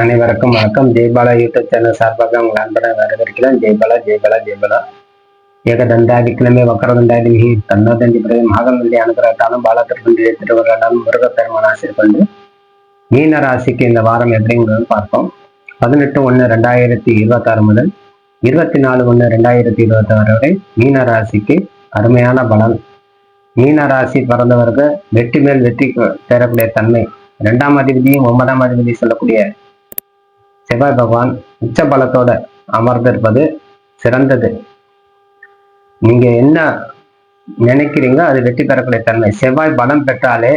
அனைவருக்கும் வணக்கம். Jaibala YouTube channel சார்பாக உங்கள் அன்பரை வரவேற்கிறேன். ஜெய்பாலா ஜெய்பாலா ஜெய்பாலா ஏகதண்டாதி கிழமை வக்கரதண்டாதி மிகி தன்னோதண்டி பிறகு மகன்வல்லி அனுகிரகத்தாலும் பாலத்திற்கு திருவருளாலும் முருகப்பெருமான் ஆசிரியர் கொண்டு மீன ராசிக்கு இந்த வாரம் எப்படிங்கிறது பார்ப்போம். பதினெட்டு ஒன்று ரெண்டாயிரத்தி இருபத்தாறு முதல் இருபத்தி நாலு ஒன்று ரெண்டாயிரத்தி இருபத்தி ஆறு வரை மீன ராசிக்கு அருமையான பலன். மீன ராசி பிறந்தவர்கள் வெற்றி மேல் வெற்றி பெறக்கூடிய தன்மை. இரண்டாம் அதிபதியும் ஒன்பதாம் அதிபதி சொல்லக்கூடிய செவ்வாய் பகவான் உச்ச பலத்தோட அமர்ந்திருப்பது சிறந்தது. நீங்க என்ன நினைக்கிறீங்க அது வெற்றி பெறக்கூடிய தன்மை. செவ்வாய் பலம் பெற்றாலே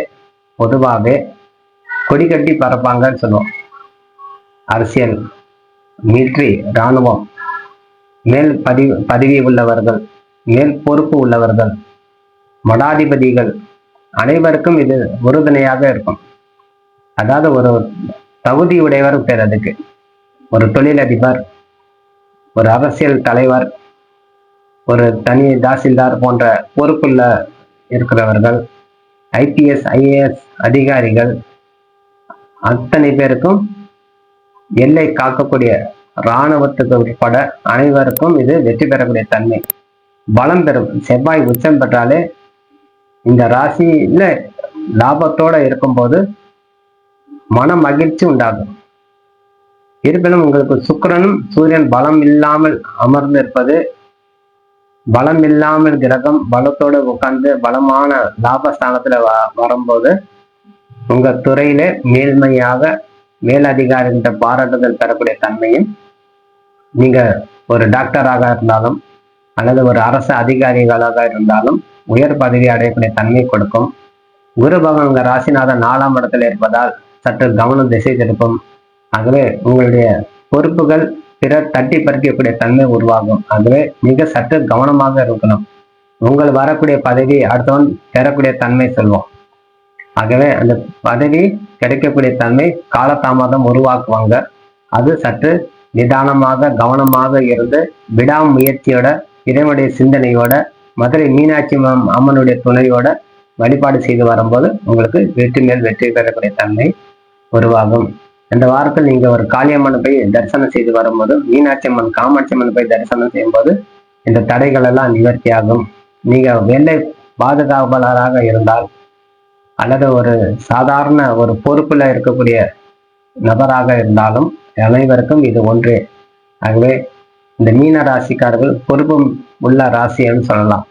பொதுவாகவே கொடி கட்டி பறப்பாங்கன்னு சொல்லுவோம். அரசியல் மிலிட்ரி இராணுவம் மேல் பதிவு பதவி உள்ளவர்கள் மேல் பொறுப்பு உள்ளவர்கள் மடாதிபதிகள் அனைவருக்கும் இது உறுதுணையாக இருக்கும். அதாவது ஒரு தகுதி உடையவர் பேர் அதுக்கு ஒரு தொழிலதிபர் ஒரு அரசியல் தலைவர் ஒரு தனி தாசில்தார் போன்ற பொறுப்புள்ள இருக்கிறவர்கள் ஐபிஎஸ் ஐஏஎஸ் அதிகாரிகள் அத்தனை பேருக்கும் எல்லை காக்கக்கூடிய இராணுவத்துக்கு உட்பட அனைவருக்கும் இது வெற்றி பெறக்கூடிய தன்மை. பலம் பெறும். செவ்வாய் உச்சம் பெற்றாலே இந்த ராசியில லாபத்தோட இருக்கும்போது மன மகிழ்ச்சி உண்டாகும். இருப்பினும் உங்களுக்கு சுக்கிரனும் சூரியன் பலம் இல்லாமல் அமர்ந்து இருப்பது பலம் இல்லாமல் கிரகம் பலத்தோடு உட்கார்ந்து பலமான லாபஸ்தானத்துல வ வரும்போது உங்க துறையில மேல்மையாக மேலதிகாரிகிட்ட பாராட்டுதல் பெறக்கூடிய தன்மையும் நீங்க ஒரு டாக்டராக இருந்தாலும் அல்லது ஒரு அரசு அதிகாரிகளாக இருந்தாலும் உயர் பதவி அடையக்கூடிய தன்மை கொடுக்கும். குரு பகவான் உங்க ராசிநாதன் நாலாம் இடத்துல இருப்பதால் சற்று கவனம் திசை திருப்பும். ஆகவே உங்களுடைய பொறுப்புகள் பிறர் தட்டி பறிக்கக்கூடிய தன்மை உருவாகும். ஆகவே மிக சற்று கவனமாக இருக்கணும். உங்கள் வரக்கூடிய பதவி அடுத்தவன் பெறக்கூடிய தன்மை சொல்வோம். ஆகவே அந்த பதவி கிடைக்கக்கூடிய தன்மை காலதாமதம் உருவாக்குவாங்க. அது சற்று நிதானமாக கவனமாக இருந்து விடாமுயற்சியோட இறைவனுடைய சிந்தனையோட மதுரை மீனாட்சி அம்மனுடைய துணையோட வழிபாடு செய்து வரும்போது உங்களுக்கு வெற்றி மேல் வெற்றி பெறக்கூடிய தன்மை உருவாகும். இந்த வாரத்தில் நீங்க ஒரு காளியம்மனை போய் தரிசனம் செய்து வரும்போது மீனாட்சி அம்மன் காமாட்சி அம்மன் போய் தரிசனம் செய்யும் போது இந்த தடைகள் எல்லாம் நிவர்த்தி ஆகும் நீங்க வெள்ளை பாதுகாவலராக இருந்தால் அல்லது ஒரு சாதாரண ஒரு பொறுப்புல இருக்கக்கூடிய நபராக இருந்தாலும் அனைவருக்கும் இது ஒன்றே. ஆகவே இந்த மீன ராசிக்காரர்கள் பொறுப்பு உள்ள ராசின்னு சொல்லலாம்.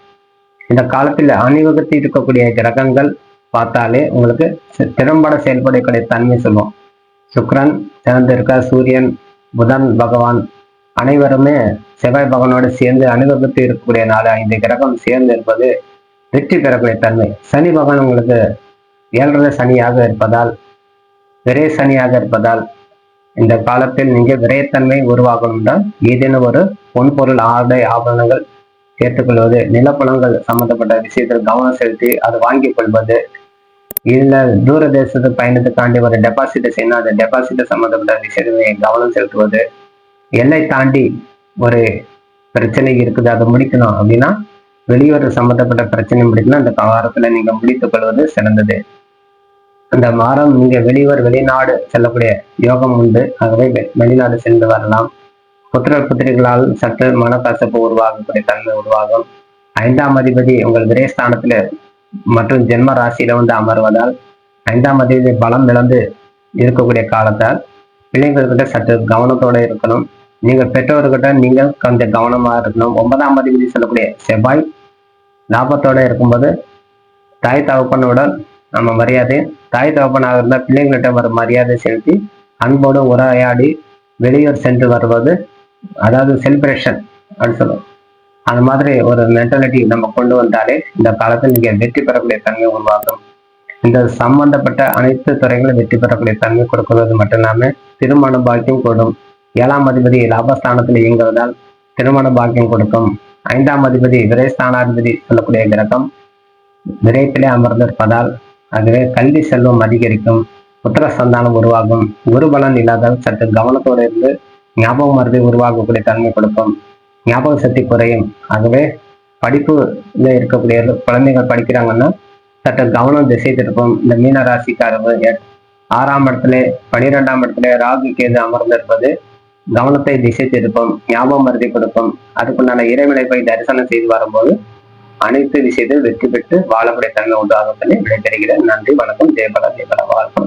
இந்த காலத்தில் அணிவகுத்து இருக்கக்கூடிய கிரகங்கள் பார்த்தாலே உங்களுக்கு திறம்பட செயல்படக்கூடிய தன்மை சொல்லுவோம் சுக்ரன் சிறந்து சூரியன் புதன் பகவான் அனைவருமே செவ்வாய் பகவானோடு சேர்ந்து அனுபவித்து இருக்கக்கூடிய நாலு ஐந்து கிரகம் சேர்ந்து இருப்பது வெற்றி பெறக்கூடிய தன்மை. சனி பகவான் உங்களுக்கு ஏழரை சனியாக இருப்பதால் விரை சனியாக இருப்பதால் இந்த காலத்தில் நீங்க விரைத்தன்மை உருவாகணும்னா ஏதேனும் ஒரு பொன்பொருள் ஆடை ஆபரணங்கள் சேர்த்துக்கொள்வது நிலப்பழங்கள் சம்பந்தப்பட்ட விஷயத்தில் கவனம் செலுத்தி அதை வாங்கிக் கொள்வது இல்ல தூர தேசத்துக்கு பயணத்துக்காண்டி ஒரு டெபாசிட்டை செய்யணும். அந்த டெபாசிட்டை சம்மந்தப்பட்ட விஷயங்களை கவனம் செலுத்துவது எல்லை தாண்டி ஒரு பிரச்சனை இருக்குது அதை முடிக்கணும். அப்படின்னா வெளியூர் சம்மந்தப்பட்ட பிரச்சனை முடிக்கணும். அந்த வாரத்துல நீங்க முடித்துக் கொள்வது சிறந்தது. அந்த வாரம் நீங்க வெளியூர் வெளிநாடு செல்லக்கூடிய யோகம் உண்டு. ஆகவே வெளிநாடு சென்று வரலாம். புத்திர புத்திரிகளால் சற்று மனக்கசப்பு உருவாகக்கூடிய தன்மை உருவாகும். ஐந்தாம் அதிபதி உங்கள் விரயஸ்தானத்துல மற்றும் ஜென்ம ராசியில வந்து அமர்வதால் ஐந்தாம் அதிபதி பலம் இழந்து இருக்கக்கூடிய காலத்தால் பிள்ளைங்கள்கிட்ட சற்று கவனத்தோட இருக்கணும். நீங்க பெற்றோர்கிட்ட நீங்கள் கொஞ்சம் கவனமா இருக்கணும். ஒன்பதாம் அதிபதி சொல்லக்கூடிய செவ்வாய் லாபத்தோட இருக்கும்போது தாய் தகப்பனோட நம்ம மரியாதை தாய் தகப்பனாக இருந்தால் பிள்ளைங்கள்கிட்ட ஒரு மரியாதை செலுத்தி அன்போடு உரையாடி வெளியூர் சென்று வருவது அதாவது செலிப்ரேஷன் அப்படின்னு சொல்லுவோம். அந்த மாதிரி ஒரு மென்டாலிட்டி நம்ம கொண்டு வந்தாலே இந்த காலத்தில் நீங்க வெற்றி பெறக்கூடிய தன்மை உருவாகும். இந்த சம்பந்தப்பட்ட அனைத்து துறைகளும் வெற்றி பெறக்கூடிய தன்மை கொடுக்குறது மட்டும் இல்லாம திருமண பாக்கியம் கூடும். ஏழாம் அதிபதி லாபஸ்தானத்தில் இயங்குவதால் திருமண பாக்கியம் கொடுக்கும். ஐந்தாம் அதிபதி விரைஸ்தானாதிபதி சொல்லக்கூடிய கிரகம் விரைப்பிலே அமர்ந்திருப்பதால் அதுவே கல்வி செல்வம் அதிகரிக்கும். புத்திர சந்தானம் உருவாகும். குருபலன் இல்லாத சற்று கவனத்தோடு இருந்து ஞாபகம் மருதி உருவாகக்கூடிய தன்மை கொடுக்கும். ஞாபக சக்தி குறையும். ஆகவே படிப்புல இருக்கக்கூடிய குழந்தைகள் படிக்கிறாங்கன்னா சற்று கவனம் திசை திருப்பம். இந்த மீன ராசிக்காரவு ஆறாம் இடத்துல பனிரெண்டாம் இடத்துல ராகு கேது அமர்ந்திருப்பது கவனத்தை திசை திருப்பும் ஞாபகம் மருதி கொடுக்கும். அதுக்குண்டான இறைவனை போய் தரிசனம் செய்து வரும்போது அனைத்து விஷயத்தையும் வெற்றி பெற்று வாழக்கூடிய தன்மை உண்டாகும் சொல்லி விடைபெறுகிறேன். நன்றி வணக்கம் ஜெயபலா ஜெயபலா வாழ்க்கை